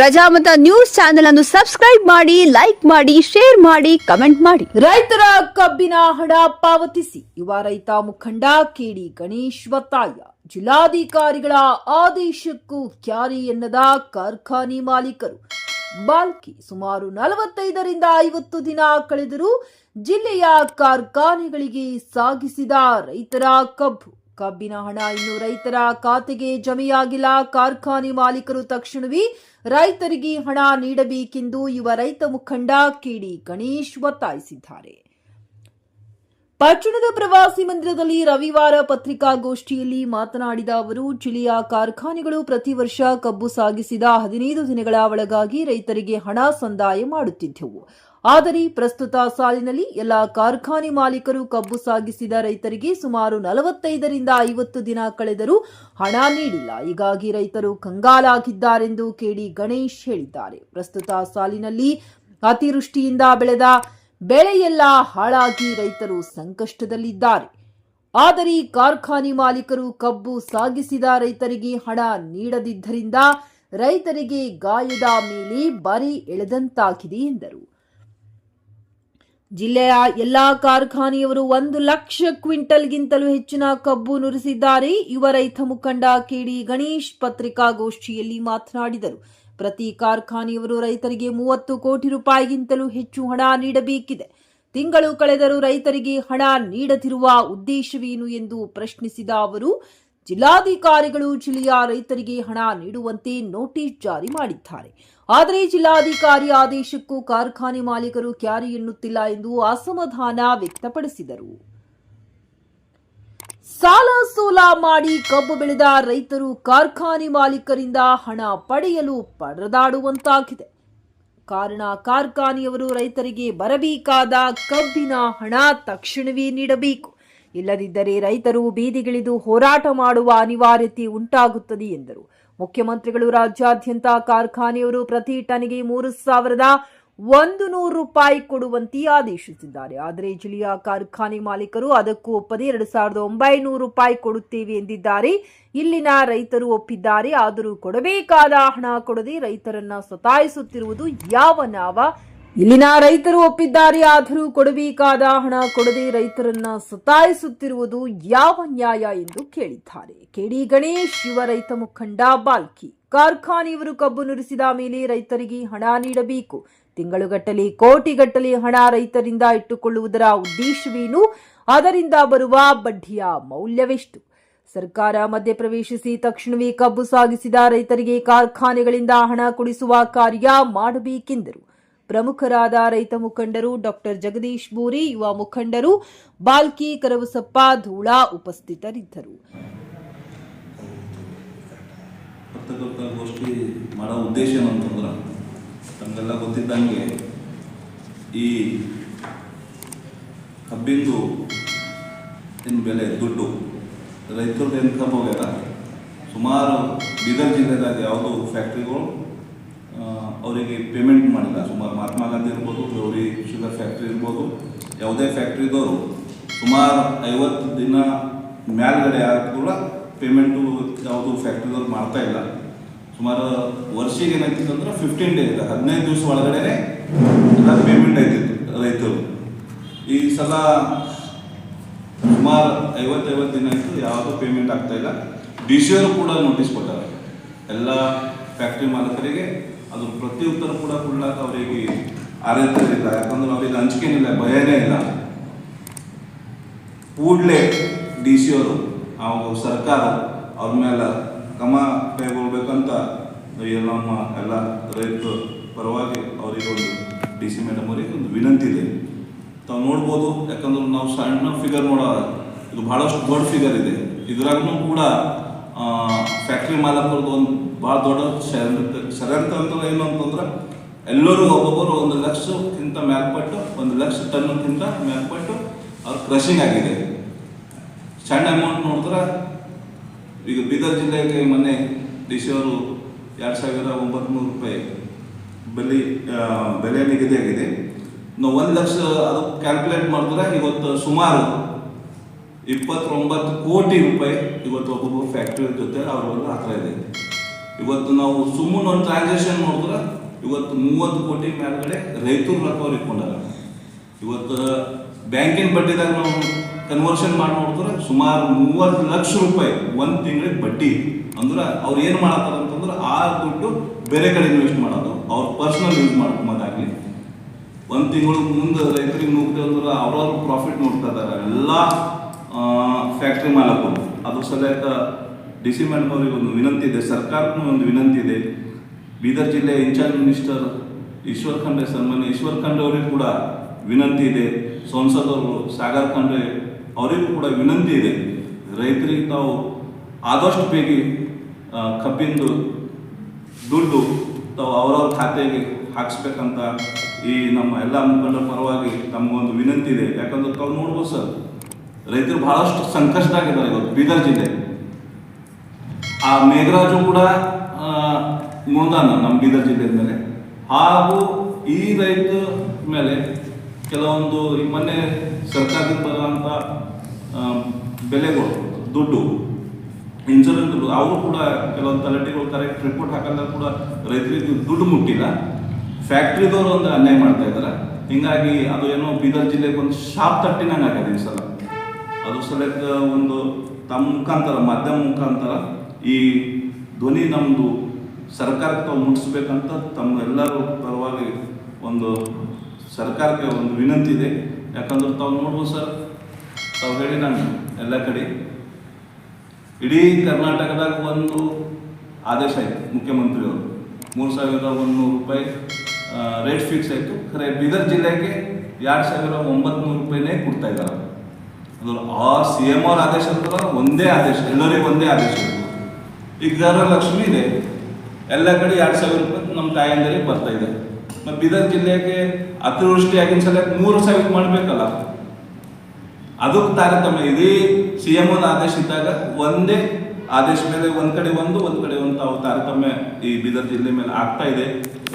Prajamata news channel ಅನ್ನು subscribe ಮಾಡಿ, like ಮಾಡಿ, ಶೇರ್ ಮಾಡಿ, ಕಮೆಂಟ್ ಮಾಡಿ. ರೈತರ ಕಬ್ಬಿನ ಹಣ ಪಾವತಿಸಿ. ಯುವ ರೈತ ಮುಖಂಡ ಕೆಡಿ ಗಣೇಶ್ ಒತ್ತಾಯ. ಜಿಲ್ಲಾಧಿಕಾರಿಗಳ ಆದೇಶಕ್ಕೂ ಕ್ಯಾರಿ ಎನ್ನದ ಕಾರ್ಖಾನೆ ಮಾಲೀಕರು. ಬಾಲ್ಕಿ ಸುಮಾರು ನಲವತ್ತೈದರಿಂದ ಐವತ್ತು ದಿನ ಕಳೆದರೂ ಜಿಲ್ಲೆಯ ಕಾರ್ಖಾನೆಗಳಿಗೆ ಸಾಗಿಸಿದ ರೈತರ ಕಬ್ಬು. ಕಬ್ಬಿನ ಹಣ ಇನ್ನು ರೈತರ ಖಾತೆಗೆ ಜಮೆಯಾಗಿಲ್ಲ. ಕಾರ್ಖಾನೆ ಮಾಲೀಕರು ತಕ್ಷಣವೇ ರೈತರಿಗೆ ಹಣ ನೀಡಬೇಕೆಂದು ಯುವ ರೈತ ಮುಖಂಡ ಕೆಡಿ ಗಣೇಶ್ ಒತ್ತಾಯಿಸಿದ್ದಾರೆ. ಪಟ್ಟಣದ ಪ್ರವಾಸಿ ಮಂದಿರದಲ್ಲಿ ರವಿವಾರ ಪತ್ರಿಕಾಗೋಷ್ಠಿಯಲ್ಲಿ ಮಾತನಾಡಿದ ಅವರು, ಜಿಲ್ಲೆಯ ಕಾರ್ಖಾನೆಗಳು ಪ್ರತಿ ವರ್ಷ ಕಬ್ಬು ಸಾಗಿಸಿದ ಹದಿನೈದು ದಿನಗಳ ಒಳಗಾಗಿ ರೈತರಿಗೆ ಹಣ ಸಂದಾಯ ಮಾಡುತ್ತಿದ್ದೆವು. ಆದರೆ ಪ್ರಸ್ತುತ ಸಾಲಿನಲ್ಲಿ ಎಲ್ಲ ಕಾರ್ಖಾನೆ ಮಾಲೀಕರು ಕಬ್ಬು ಸಾಗಿಸಿದ ರೈತರಿಗೆ ಸುಮಾರು ನಲವತ್ತೈದರಿಂದ ಐವತ್ತು ದಿನ ಕಳೆದರೂ ಹಣ ನೀಡಿಲ್ಲ. ಹೀಗಾಗಿ ರೈತರು ಕಂಗಾಲಾಗಿದ್ದಾರೆಂದು ಕೆಡಿ ಗಣೇಶ್ ಹೇಳಿದ್ದಾರೆ. ಪ್ರಸ್ತುತ ಸಾಲಿನಲ್ಲಿ ಅತಿವೃಷ್ಟಿಯಿಂದ ಬೆಳೆದ ಬೆಳೆಯೆಲ್ಲ ಹಾಳಾಗಿ ರೈತರು ಸಂಕಷ್ಟದಲ್ಲಿದ್ದಾರೆ. ಆದರೆ ಕಾರ್ಖಾನೆ ಮಾಲೀಕರು ಕಬ್ಬು ಸಾಗಿಸಿದ ರೈತರಿಗೆ ಹಣ ನೀಡದಿದ್ದರಿಂದ ರೈತರಿಗೆ ಗಾಯದ ಮೇಲೆ ಬರಿ ಎಳೆದಂತಾಗಿದೆ ಎಂದರು. ಜಿಲ್ಲೆಯ ಎಲ್ಲಾ ಕಾರ್ಖಾನೆಯವರು ಒಂದು ಲಕ್ಷ ಕ್ವಿಂಟಲ್ಗಿಂತಲೂ ಹೆಚ್ಚಿನ ಕಬ್ಬು ನುರಿಸಿದ್ದಾರೆ. ಯುವ ರೈತ ಮುಖಂಡ ಕೆಡಿ ಗಣೇಶ್ ಪತ್ರಿಕಾಗೋಷ್ಠಿಯಲ್ಲಿ ಮಾತನಾಡಿದರು. ಪ್ರತಿ ಕಾರ್ಖಾನೆಯವರು ರೈತರಿಗೆ ಮೂವತ್ತು ಕೋಟಿ ರೂಪಾಯಿಗಿಂತಲೂ ಹೆಚ್ಚು ಹಣ ನೀಡಬೇಕಿದೆ. ತಿಂಗಳು ಕಳೆದರೂ ರೈತರಿಗೆ ಹಣ ನೀಡದಿರುವ ಉದ್ದೇಶವೇನು ಎಂದು ಪ್ರಶ್ನಿಸಿದ ಅವರು ಜಿಲ್ಲಾಧಿಕಾರಿಗಳು ಜಿಲ್ಲೆಯ ರೈತರಿಗೆ ಹಣ ನೀಡುವಂತೆ ನೋಟಿಸ್ ಜಾರಿ ಮಾಡಿದ್ದಾರೆ. ಆದರೆ ಜಿಲ್ಲಾಧಿಕಾರಿ ಆದೇಶಕ್ಕೂ ಕಾರ್ಖಾನೆ ಮಾಲೀಕರು ಕ್ಯಾರಿ ಎನ್ನುತ್ತಿಲ್ಲ ಎಂದು ಅಸಮಾಧಾನ ವ್ಯಕ್ತಪಡಿಸಿದರು. ಸಾಲ ಸೋಲ ಮಾಡಿ ಕಬ್ಬು ಬೆಳೆದ ರೈತರು ಕಾರ್ಖಾನೆ ಮಾಲೀಕರಿಂದ ಹಣ ಪಡೆಯಲು ಪರದಾಡುವಂತಾಗಿದೆ. ಕಾರಣ ಕಾರ್ಖಾನೆಯವರು ರೈತರಿಗೆ ಬರಬೇಕಾದ ಕಬ್ಬಿನ ಹಣ ತಕ್ಷಣವೇ ನೀಡಬೇಕು. ಇಲ್ಲದಿದ್ದರೆ ರೈತರು ಬೀದಿಗಿಳಿದು ಹೋರಾಟ ಮಾಡುವ ಅನಿವಾರ್ಯತೆ ಉಂಟಾಗುತ್ತದೆ ಎಂದರು. ಮುಖ್ಯಮಂತ್ರಿಗಳು ರಾಜ್ಯಾದ್ಯಂತ ಕಾರ್ಖಾನೆಯವರು ಪ್ರತಿ ಟನ್ಗೆ ಮೂರು ಸಾವಿರದ ಒಂದು ನೂರು ರೂಪಾಯಿ ಕೊಡುವಂತೆ ಆದೇಶಿಸಿದ್ದಾರೆ. ಆದರೆ ಜಿಲ್ಲೆಯ ಕಾರ್ಖಾನೆ ಮಾಲೀಕರು ಅದಕ್ಕೂ ಒಪ್ಪದೆ ಎರಡು ಸಾವಿರದ ಒಂಬೈನೂರು ರೂಪಾಯಿ ಕೊಡುತ್ತೇವೆ ಎಂದಿದ್ದಾರೆ. ಇಲ್ಲಿನ ರೈತರು ಒಪ್ಪಿದ್ದಾರೆ. ಆದರೂ ಕೊಡಬೇಕಾದ ಹಣ ಕೊಡದೆ ರೈತರನ್ನ ಸತಾಯಿಸುತ್ತಿರುವುದು ಯಾವ ನಾವ? ಇಲ್ಲಿನ ರೈತರು ಒಪ್ಪಿದ್ದಾರೆ. ಆದರೂ ಕೊಡಬೇಕಾದ ಹಣ ಕೊಡದೆ ರೈತರನ್ನ ಸತಾಯಿಸುತ್ತಿರುವುದು ಯಾವ ನ್ಯಾಯ ಎಂದು ಕೇಳಿದ್ದಾರೆ. ಕೆಡಿ ಗಣೇಶ್, ಯುವ ರೈತ ಮುಖಂಡ ಬಾಲ್ಕಿ. ಕಾರ್ಖಾನೆಯವರು ಕಬ್ಬು ನುರಿಸಿದ ಮೇಲೆ ರೈತರಿಗೆ ಹಣ ನೀಡಬೇಕು. ತಿಂಗಳುಗಟ್ಟಲೆ, ಕೋಟಿಗಟ್ಟಲೆ ಹಣ ರೈತರಿಂದ ಇಟ್ಟುಕೊಳ್ಳುವುದರ ಉದ್ದೇಶವೇನು? ಅದರಿಂದ ಬರುವ ಬಡ್ಡಿಯ ಮೌಲ್ಯವೆಷ್ಟು? ಸರ್ಕಾರ ಮಧ್ಯಪ್ರವೇಶಿಸಿ ತಕ್ಷಣವೇ ಕಬ್ಬು ಸಾಗಿಸಿದ ರೈತರಿಗೆ ಕಾರ್ಖಾನೆಗಳಿಂದ ಹಣ ಕೊಡಿಸುವ ಕಾರ್ಯ ಮಾಡಬೇಕೆಂದರು. ಪ್ರಮುಖರಾದ ರೈತ ಮುಖಂಡರು ಡಾಕ್ಟರ್ ಜಗದೀಶ್ ಬೂರಿ ಯುವ ಮುಖಂಡರು ಬಾಲ್ಕಿ, ಕರವಸಪ್ಪ, ಧೂಳ ಉಪಸ್ಥಿತರಿದ್ದರು. ಪತ್ರಕರ್ತಗೋಷ್ಠಿ ಮಾಡೋ ಉದ್ದೇಶ ಏನು ಅಂತಂದ್ರೆ ತಮಗೆಲ್ಲ ಗೊತ್ತಿದ್ದಂಗೆ ಈ ಕಬ್ಬಿಂದು ಏನು ಬೆಲೆ, ದುಡ್ಡು ರೈತರದ್ದು ಏನು ಹೋಗ್ಯದ ಸುಮಾರು ಬೀದರ್ ಜಿಲ್ಲೆದಾಗ ಯಾವುದೋ ಫ್ಯಾಕ್ಟ್ರಿಗಳು ಅವರಿಗೆ ಪೇಮೆಂಟ್ ಮಾಡಿಲ್ಲ. ಸುಮಾರು ಮಹಾತ್ಮ ಗಾಂಧಿ ಇರ್ಬೋದು, ಗೌರಿ ಶುಗರ್ ಫ್ಯಾಕ್ಟ್ರಿ ಇರ್ಬೋದು, ಯಾವುದೇ ಫ್ಯಾಕ್ಟ್ರಿದವರು ಸುಮಾರು ಐವತ್ತು ದಿನ ಮೇಲ್ಗಡೆ ಆದ್ರೂ ಕೂಡ ಪೇಮೆಂಟು ಯಾವುದು ಫ್ಯಾಕ್ಟ್ರಿದವ್ರು ಮಾಡ್ತಾ ಇಲ್ಲ. ಸುಮಾರು ವರ್ಷಿಗೆ ಏನಾಗ್ತಿತ್ತು ಅಂದ್ರೆ ಫಿಫ್ಟೀನ್ ಡೇ ಇದೆ ಹದಿನೈದು ದಿವಸ ಒಳಗಡೆ ಎಲ್ಲ ಪೇಮೆಂಟ್ ಆಯ್ತಿತ್ತು ರೈತರು. ಈ ಸಲ ಸುಮಾರು ಐವತ್ತೈವತ್ತು ದಿನ ಆಯಿತು, ಯಾವುದೂ ಪೇಮೆಂಟ್ ಆಗ್ತಾ ಇಲ್ಲ. ಡಿ ಸಿ ಕೂಡ ನೋಟಿಸ್ ಕೊಟ್ಟಾರೆ. ಎಲ್ಲ ಫ್ಯಾಕ್ಟ್ರಿ ಮಾಲಕರಿಗೆ ಅದ್ರ ಪ್ರತ್ಯುತ್ತರ ಕೂಡ ಕೊಡ್ಲಾಕ ಅವರಿಗೆ ಅರ್ಹತರಿಲ್ಲ ಯಾಕಂದ್ರೆ ಅವ್ರಿಗೆ ಹಂಚಿಕೆನಿಲ್ಲ, ಭಯನೇ ಇಲ್ಲ. ಕೂಡಲೇ ಡಿ ಸಿ ಅವರು ಅವಾಗ ಸರ್ಕಾರ ಅವ್ರ ಮೇಲೆ ಕ್ರಮ ಕೈಗೊಳ್ಬೇಕಂತ ನಮ್ಮ ಎಲ್ಲ ರೈತ ಪರವಾಗಿ ಅವರಿಗೆ ಒಂದು ಡಿ ಸಿ ಮೇಡಮ್ ಅವರಿಗೆ ಒಂದು ವಿನಂತಿ ಇದೆ. ತಾವು ನೋಡ್ಬೋದು, ಯಾಕಂದ್ರೆ ನಾವು ಸಣ್ಣ ಫಿಗರ್ ನೋಡ ಇದು ಬಹಳಷ್ಟು ದೊಡ್ಡ ಫಿಗರ್ ಇದೆ. ಇದ್ರಾಗೂ ಕೂಡ ಫ್ಯಾಕ್ಟ್ರಿ ಮಾಲಕರದ್ದು ಒಂದು ಭಾಳ ದೊಡ್ಡ ಷಡ್ಯಂತ್ರ ಷಡ್ಯಂತ್ರ ಏನು ಅಂತಂದ್ರೆ ಎಲ್ಲರೂ ಒಬ್ಬೊಬ್ಬರು ಒಂದು ಲಕ್ಷಕ್ಕಿಂತ ಮೇಲ್ಪಟ್ಟು, ಒಂದು ಲಕ್ಷ ಟನ್ಕ್ಕಿಂತ ಮೇಲ್ಪಟ್ಟು ಅವ್ರ ಕ್ರಷಿಂಗ್ ಆಗಿದೆ. ಸಣ್ಣ ಅಮೌಂಟ್ ನೋಡಿದ್ರೆ ಈಗ ಬೀದರ್ ಜಿಲ್ಲೆಗೆ ಮೊನ್ನೆ ಡಿ ಸಿ ಅವರು ಎರಡು ಸಾವಿರ ಒಂಬತ್ತು ರೂಪಾಯಿ ಬೆಲೆ ಬೆಲೆ ನಿಗದಿಯಾಗಿದೆ ನಾವು ಒಂದು ಲಕ್ಷ ಅದು ಕ್ಯಾಲ್ಕುಲೇಟ್ ಮಾಡಿದ್ರೆ ಇವತ್ತು ಸುಮಾರು ಇಪ್ಪತ್ತೊಂಬತ್ತು ಕೋಟಿ ರೂಪಾಯಿ ಇವತ್ತು ಒಬ್ಬೊಬ್ಬರು ಫ್ಯಾಕ್ಟ್ರಿ ಜೊತೆ ಅವ್ರ ಹತ್ರ ಇದೆ. ಇವತ್ತು ನಾವು ಸುಮ್ಮನೆ ಒಂದು ಟ್ರಾನ್ಸಾಕ್ಷನ್ ನೋಡಿದ್ರೆ ಇವತ್ತು ಮೂವತ್ತು ಕೋಟಿ ಮೇಲ್ಗಡೆ ರೈತರು ಇಟ್ಕೊಂಡಾರ. ಇವತ್ತು ಬ್ಯಾಂಕಿನ ಬಡ್ಡಿದಾಗ ನಾವು ಕನ್ವರ್ಷನ್ ಮಾಡಿ ನೋಡಿದ್ರೆ ಸುಮಾರು ಮೂವತ್ತು ಲಕ್ಷ ರೂಪಾಯಿ ಒಂದು ತಿಂಗಳಿಗೆ ಬಡ್ಡಿ ಅಂದ್ರೆ ಅವ್ರು ಏನು ಮಾಡತ್ತಾರ ಅಂತಂದ್ರೆ ಆ ದುಡ್ಡು ಬೇರೆ ಕಡೆ ಇನ್ವೆಸ್ಟ್ ಮಾಡೋದು. ಅವ್ರ ಪರ್ಸನಲ್ ಯೂಸ್ ಮಾಡ್ಕೊಂಬೋದಾಗ್ಲಿ. ಒಂದು ತಿಂಗಳು ಮುಂದೆ ರೈತರಿಗೆ ನೋಡ್ತೇವೆ ಅಂದ್ರೆ ಅವ್ರವ್ರ ಪ್ರಾಫಿಟ್ ನೋಡ್ತಾ ಇದ್ದಾರೆ ಎಲ್ಲ ಫ್ಯಾಕ್ಟ್ರಿ ಮಾಲಕರು. ಅದ್ರ ಸಲಕ ಡಿ ಸಿ ಮೇಡಮ್ ಅವರಿಗೆ ಒಂದು ವಿನಂತಿ ಇದೆ. ಸರ್ಕಾರಕ್ಕೂ ಒಂದು ವಿನಂತಿ ಇದೆ. ಬೀದರ್ ಜಿಲ್ಲೆಯ ಇನ್ಚಾರ್ಜ್ ಮಿನಿಸ್ಟರ್ ಈಶ್ವರ್ ಖಂಡ್ರೆ, ಸನ್ಮಾನ್ಯ ಈಶ್ವರ್ ಖಂಡ್ರೆ ಅವರಿಗೂ ಕೂಡ ವಿನಂತಿ ಇದೆ. ಸಂಸದರು ಸಾಗರ್ ಖಂಡ್ರೆ ಅವರಿಗೂ ಕೂಡ ವಿನಂತಿ ಇದೆ. ರೈತರಿಗೆ ತಾವು ಆದಷ್ಟು ಬೇಗ ಕಬ್ಬಿಂದು ದುಡ್ಡು ತಾವು ಅವರವ್ರ ಖಾತೆಗೆ ಹಾಕಿಸ್ಬೇಕಂತ ಈ ನಮ್ಮ ಎಲ್ಲ ಮುಖಂಡರ ಪರವಾಗಿ ತಮಗೊಂದು ವಿನಂತಿ ಇದೆ. ಯಾಕಂದ್ರೆ ತಾವು ನೋಡ್ಬೋದು ಸರ್, ರೈತರು ಬಹಳಷ್ಟು ಸಂಕಷ್ಟ ಆಗಿದ್ದಾರೆ ಇವತ್ತು ಬೀದರ್ ಜಿಲ್ಲೆ. ಆ ಮೇಘರಾಜು ಕೂಡ ನೋಂದಾನ ನಮ್ಮ ಬೀದರ್ ಜಿಲ್ಲೆ ಮೇಲೆ. ಹಾಗೂ ಈ ರೈತ ಮೇಲೆ ಕೆಲವೊಂದು ಈ ಮೊನ್ನೆ ಸರ್ಕಾರದಿಂದ ಬರುವಂಥ ಬೆಲೆಗಳು, ದುಡ್ಡು ಇನ್ಶೂರೆನ್ಸ್ ದುಡ್ಡು ಅವರು ಕೂಡ ಕೆಲವೊಂದು ತಲೆಟಿಗಳು ಕರೆಕ್ಟ್ ರಿಪೋರ್ಟ್ ಹಾಕಲ್ಲ ಕೂಡ ರೈತರಿಗೆ ದುಡ್ಡು ಮುಟ್ಟಿಲ್ಲ. ಫ್ಯಾಕ್ಟ್ರಿದವರು ಒಂದು ಅನ್ಯಾಯ ಮಾಡ್ತಾ ಇದ್ದಾರೆ ಹಿಂಗಾಗಿ ಅದು ಏನೋ ಬೀದರ್ ಜಿಲ್ಲೆಗೆ ಒಂದು ಶಾಪ್ ತಟ್ಟಿನಂಗೆ ಆಗಿದೆ ಈ ಸಲ. ಅದು ಸಲಕ್ಕೆ ಒಂದು ತಮ್ಮ ಮುಖಾಂತರ, ಮಾಧ್ಯಮ ಮುಖಾಂತರ ಈ ಧ್ವನಿ ನಮ್ಮದು ಸರ್ಕಾರಕ್ಕೆ ತಾವು ಮುಟ್ಟಿಸ್ಬೇಕಂತ ತಮ್ಮೆಲ್ಲರೂ ಪರವಾಗಿ ಒಂದು ಸರ್ಕಾರಕ್ಕೆ ಒಂದು ವಿನಂತಿ ಇದೆ. ಯಾಕಂದ್ರೆ ತಾವು ನೋಡ್ಬೋದು ಸರ್, ತಾವು ಹೇಳಿ ನಾನು ಎಲ್ಲ ಕಡೆ ಇಡೀ ಕರ್ನಾಟಕದಾಗ ಒಂದು ಆದೇಶ ಆಯಿತು ಮುಖ್ಯಮಂತ್ರಿಯವರು. ಮೂರು ಸಾವಿರದ ಒಂದುನೂರು ರೂಪಾಯಿ ರೇಟ್ ಫಿಕ್ಸ್ ಆಯಿತು. ಖರೆ, ಬೀದರ್ ಜಿಲ್ಲೆಗೆ ಎರಡು ಸಾವಿರ ಒಂಬತ್ತು ನೂರು ರೂಪಾಯಿನೇ ಕೊಡ್ತಾ ಇದ್ದಾರೆ. ಅದು ಆ ಸಿ ಎಂ ಆರ್ ಆದೇಶ ಅಂದ್ರೆ ಒಂದೇ ಆದೇಶ, ಎಲ್ಲರಿಗೂ ಒಂದೇ ಆದೇಶ. ಈಗ ಗೃಹಲಕ್ಷ್ಮಿ ಇದೆ. ಎಲ್ಲ ಕಡೆ ಎರಡು ಸಾವಿರ ರೂಪಾಯಿ ನಮ್ಮ ತಾಯಂದರಿಗೆ ಬರ್ತಾ ಇದೆ. ಮತ್ತು ಬೀದರ್ ಜಿಲ್ಲೆಗೆ ಅತಿವೃಷ್ಟಿ ಆಗಿನ ಸಲ ಮೂರು ಸಾವಿರ ಮಾಡಬೇಕಲ್ಲ. ಅದಕ್ಕೆ ತಾರತಮ್ಯ ಇಡೀ ಸಿ ಎಂ ಒಂದು ಆದೇಶ ಇದ್ದಾಗ ಒಂದೇ ಆದೇಶ ಮೇಲೆ ಒಂದು ಕಡೆ ಒಂದು ಒಂದು ಕಡೆ ಒಂದು ತಾರತಮ್ಯ ಈ ಬೀದರ್ ಜಿಲ್ಲೆ ಮೇಲೆ ಆಗ್ತಾ ಇದೆ.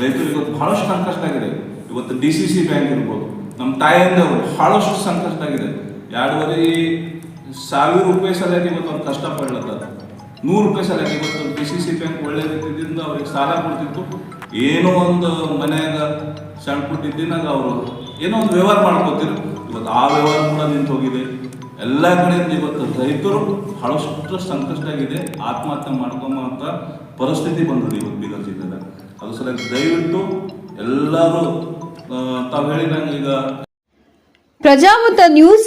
ರೈತರಿಗೆ ಬಹಳಷ್ಟು ಸಂಕಷ್ಟ ಆಗಿದೆ. ಇವತ್ತು ಡಿ ಸಿ ಸಿ ಬ್ಯಾಂಕ್ ಇರ್ಬೋದು, ನಮ್ಮ ತಾಯಿಯಿಂದವರು ಬಹಳಷ್ಟು ಸಂಕಷ್ಟ ಆಗಿದೆ. ಎರಡೂವರೆ ಸಾವಿರ ರೂಪಾಯಿ ಸಲ ಇವತ್ತು ಅವ್ರು ಕಷ್ಟಪಡ್ಲತ್ತದ. ನೂರು ರೂಪಾಯಿ ಸಾಲ. ಇವತ್ತು ಡಿ ಸಿ ಸಿ ಬ್ಯಾಂಕ್ ಒಳ್ಳೆ ರೀತಿಯಿಂದ ಅವ್ರಿಗೆ ಸಾಲ ಕೊಡ್ತಿತ್ತು. ಏನೋ ಒಂದು ಮನೆಯಾಗ ಸಣ್ಣ ಪುಟ್ಟ ಅವರು ಏನೋ ಒಂದು ವ್ಯವಹಾರ ಮಾಡ್ಕೋತಿರು ಇವತ್ತು ಆ ವ್ಯವಹಾರ ಕೂಡ ನಿಂತು ಹೋಗಿದೆ ಎಲ್ಲ ಕಡೆಯಿಂದ ಇವತ್ತು ರೈತರು ಬಹಳಷ್ಟು ಸಂಕಷ್ಟ ಆಗಿದೆ ಆತ್ಮಹತ್ಯೆ ಮಾಡ್ಕೊಂಬಂತ ಪರಿಸ್ಥಿತಿ ಬಂದಿದೆ ಇವತ್ತು ಬೀದರ್ ಜಿಲ್ಲೆದಾಗ ಅದು ದಯವಿಟ್ಟು ಎಲ್ಲರೂ ತಾವು ಹೇಳಿದಂಗೆ ಈಗ ಪ್ರಜಾಮತ ನ್ಯೂಸ್